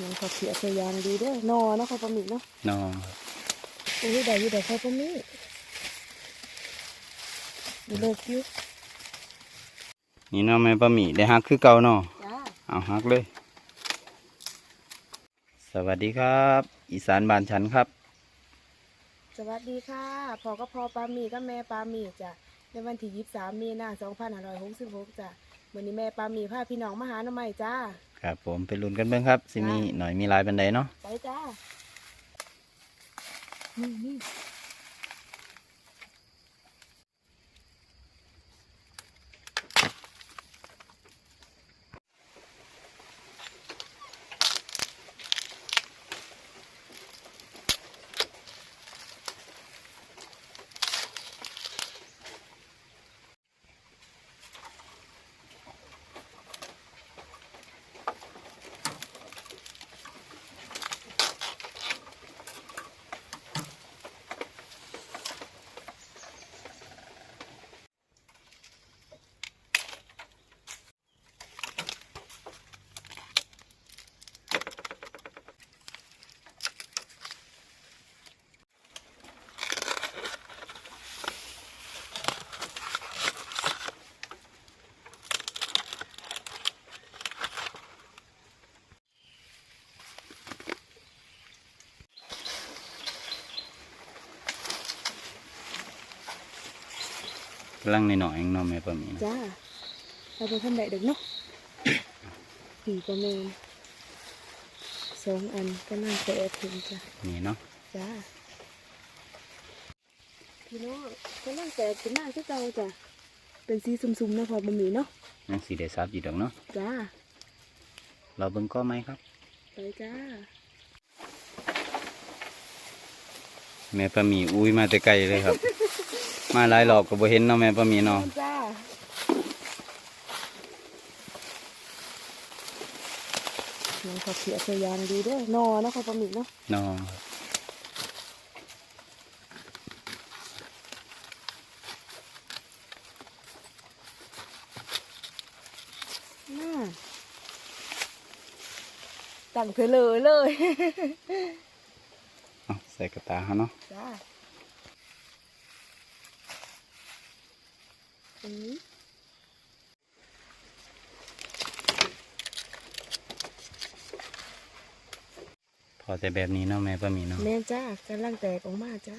มันเขาเสียพยางดีเด้อนอเนาะเขาปลาหมึกเนาะนออุ้ยได้อยู่ได้เขาปลาหมึกดูเลิกอยู่นี่เนาะแม่ปลาหมี่ได้ฮักคือเก่าเนาะจ้าเอาฮักเลย สวัสดีครับ อีสานบ้านฉันครับ สวัสดีค่ะพอก็พอปลาหมีก็แม่ปลาหมีจ้ะในวันที่ยี่สิบสามมีนาสองพันห้าร้อยหกสิบหกจ้ะวันนี้แม่ปลาหมีพาพี่น้องมาหาหน่อไม้จ้า ครับผมไปลุ้นกันเบิ่งครับสิมีหน่อยมีหลายบันไดเนาะไปจ้านี่นี่ ลังในหน่อยๆเองเนาะแม่ปลาหมี่จ้าเราไปทำไหนเด็กเนาะผีประเมนสองอันก็น่าจะแอบถึงจ้ะนี่เนาะจ้าพี่น้องก็นั่งแตกเป็นหน้าที่เก่าจ้ะเป็นสีซุ่มๆนะพอบะหมี่เนาะยังสีได้ซับอยู่ดอกเนาะจ้าเราเบิ่งก็ไหมครับไปจ้าแม่ปลาหมี่อุ้ยมาแต่ไกลเลยครับ มาหลายหลอกก็บ่เห็นเนาะแม่ปลาหมี่เนาะจ้ามันเขาเสียพยางดีเด้อนอเนาะเขาปลาหมึกเนาะนอน่าตั้งเธอเลยเลยเอาใส่กระตาเขาเนาะ จ้า อันนี้พอแต่แบบนี้เนาะแม่ปลามีเนาะแม่จ้ากำลังแตกออกมาจ้า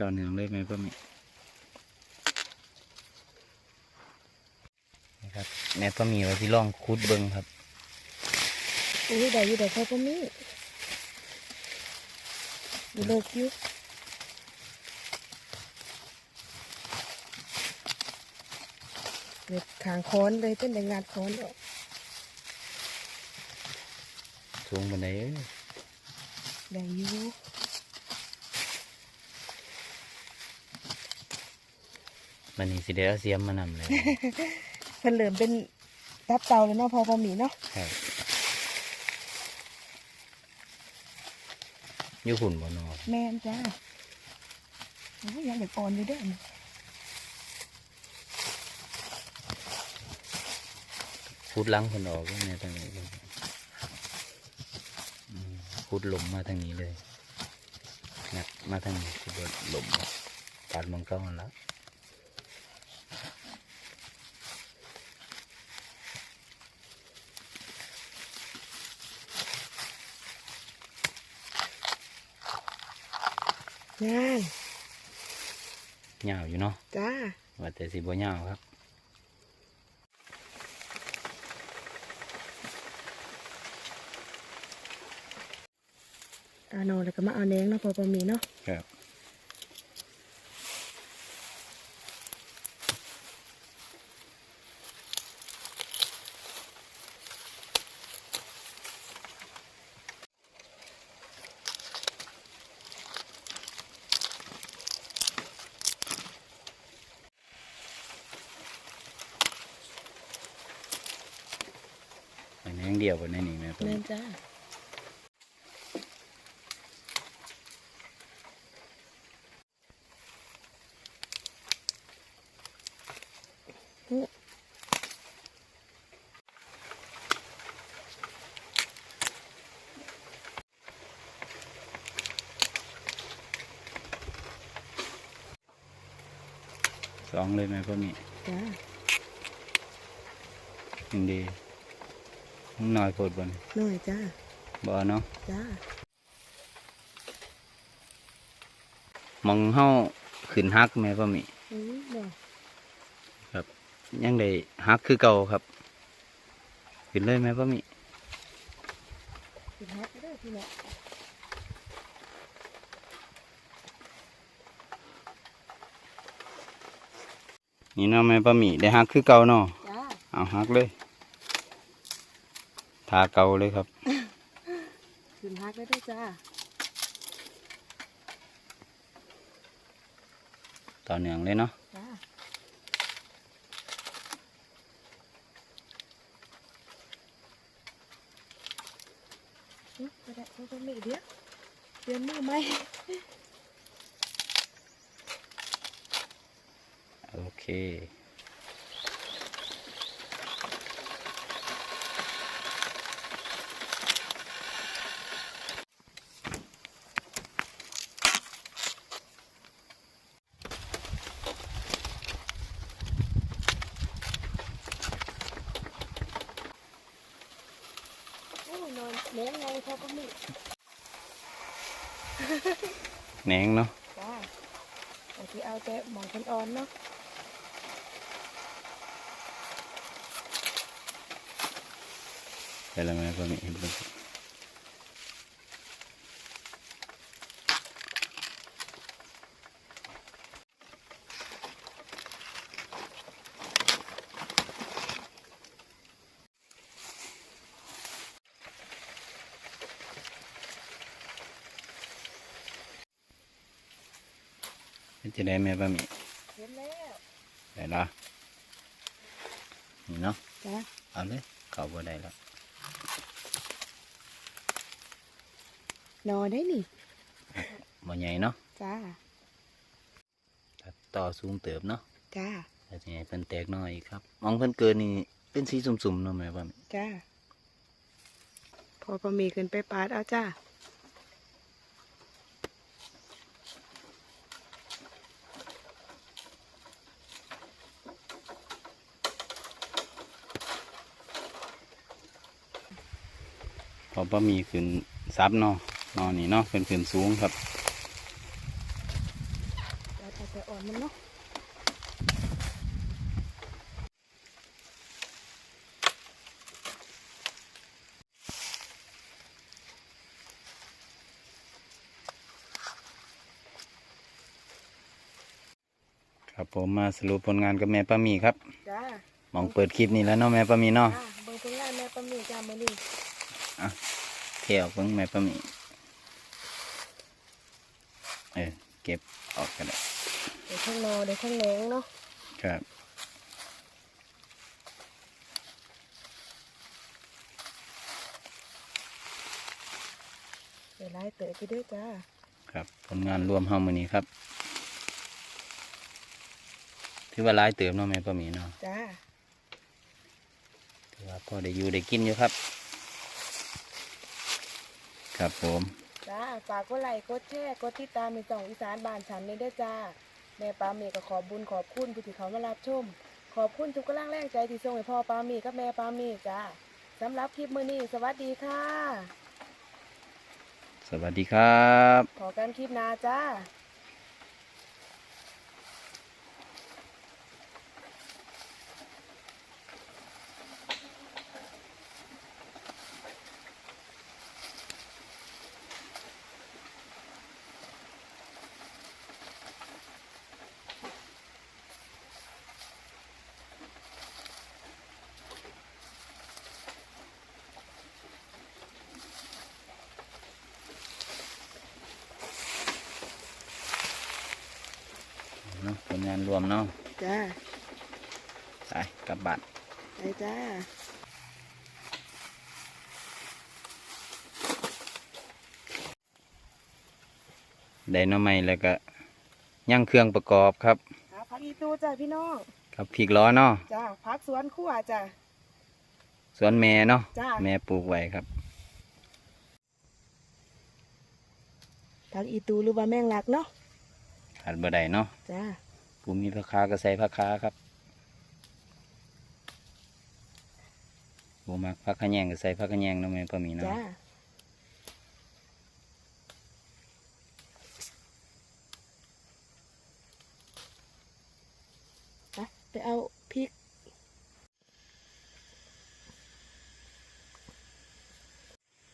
ต่อเนื่องเลยแม่ปลาหมี่นะครับแม่ปลาหมี่ไว้ที่ร่องคุดเบิ่งครับอุ้ยได้อยู่ได้เขาก็มีดูเลิกอยู่เด็ดขางค้อนเลยเป็นแต่งานค้อนออกสูงบันไดเอ้ยได้อยู่ มันนี่สิได้เอาเสียมมานำเลยเพิ่นเหลิมเป็นตับเตาเลยเนาะพอพอหมีเนาะครับอยู่หุ่นบ่นอแม่นจ้าโอ้ยยังเด็กอ่อนอยู่เด้อนี่พุดหลังคนออกก็แม่ทางนี้เลยอืมพุดลมมาทางนี้เลยงัดมาทางนี้สิบลมปาดมังเก้าแล้ว งานยาวอยู่เนาะจ้าว่าแต่สิบ่ยาวครับเอานอนแล้วก็มาเอาแหนงเนาะพอพอหมีเนาะครับ อันนี้งเดียวบนในนี่แม่ป้าแม่นจ้าอุ๊สองเลยแม่ป้ามีจ้ายังดี น้อยโพดบนหน่อยจ้าบ่เนาะจ้ามองเฮาขึ้นฮักแม่ป้ามีอืมบ่ยังได้ฮักคือเก่าครับ ขึ้นเลยแม่ป้ามีสิฮักเด้อพี่น้องนี่เนาะแม่ป้ามีได้ฮักคือเก่าเนาะจ้าเอาฮักเลย ทาเก่าเลยครับขึ้นฮักได้ด้วยจ้าต่อเนื่องเลยเนาะจ้าอุ๊ยก็ได้ก็ต้องมีเดี๋ยวเตรียมมือไหมโอเค โอ้ยนอนแม่งไงเขาก็มี แหนงเนาะจ้าแต่ที่เอาแต่หมองคนอ่อนเนาะไปแล้วแม่ป้ามีเห็นเบิ่ง เป็นจะได้แม่ป้ามีเห็นแล้วได้ละนี่เนาะจ้าเอาเลยเข้าบ่ได้แล้วนอนได้นี่บ่ใหญ่เนาะจ้าตัดต่อสูงเติบเนาะจ้าแต่ทีนี้เพิ่นแตกน้อยอีกครับ มองเพิ่นเกินนี่เป็นสีสุ่มๆเนาะแม่ป้ามีจ้าพอประมีขึ้นไปปาดเอาจ้า พอป้ามีขึ้นซับเนาะนอนนี่เนาะเพิ่นขึ้นสูงครับแล้วเอาแต่อ่อนมันเนาะครับผมมาสรุปผลงานกับแม่ป้ามีครับจ้ามองเปิดคลิปนี้แล้วเนาะแม่ป้ามีเนาะ จ้าเบิ่งผลงานแม่ประมีจ้ามื้อนี้ เที่ยวเพิ่งแม่ป้ามีเออเก็บออกกันได้เดี๋ยวข้างนอเดี๋ยวข้างแหนงเนาะครับเดี๋ยวไล่เตะไปด้วยจ้าครับผลงานรวมเฮามื้อนี้ครับถือว่าหลายเติมเนาะแม่ป้ามีเนาะจ้าถือว่าพอได้อยู่ได้กินอยู่ครับ ครับผม จ้าฝากกดไลค์กดแชร์กดติดตามในช่องอีสานบ้านฉันนี่ด้วยจ้า แม่ปาเมก็ขอบบุญขอบคุณผู้ที่เขามารับชม ขอบคุณทุกกำลังแรงใจที่ส่งให้พ่อปาเมกับแม่ปาเมจ้าสำหรับคลิปมื้อนี้สวัสดีค่ะ สวัสดีครับ ขอกันคลิปหน้าจ้าาะผลงานรวมเนาะจ้าไปกลับบัารไปจ้าไดโน้ำไม่แล้วก็ย่างเครื่องประกอบครับอ่าพักอีตูจ้าพี่น้องครับพริกล้อเนาะจ้าพักสวนขั้วจ้า สวนแม่เนาะแม่ปลูกไว้ครับ พักอีตูหรือว่าแมงลักเนาะ ขาดบ่ได้เนาะจ้าปูมีผักคาก็ใส่ผักคาครับปูมักผักขะแยงก็ใส่ผักขะแยงเนาะแม่ป้าหมีเนาะจ้าไปไปเอาพริก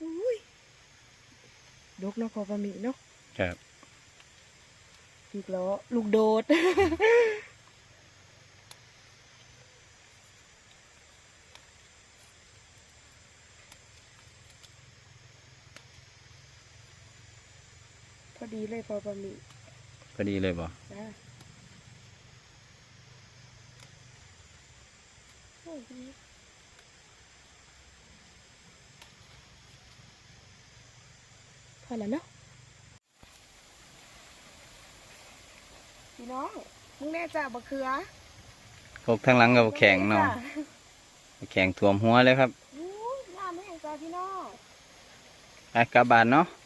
อุ้ยดกเนาะพอประมีเนาะครับ พริกล้อลูกโดด พอดีเลยพอประมีพอดีเลยบ่จ้าโอ้ดีพอแล้วเนาะ พี่น้องมึงแน่จ้าบะเขือพกทั้งหลังกับแข็งเนาะจ้แข็งท่วมหัวเลยครับอู้ยงามแม่งจ้าพี่น้องไปกลับบ้านเนาะจ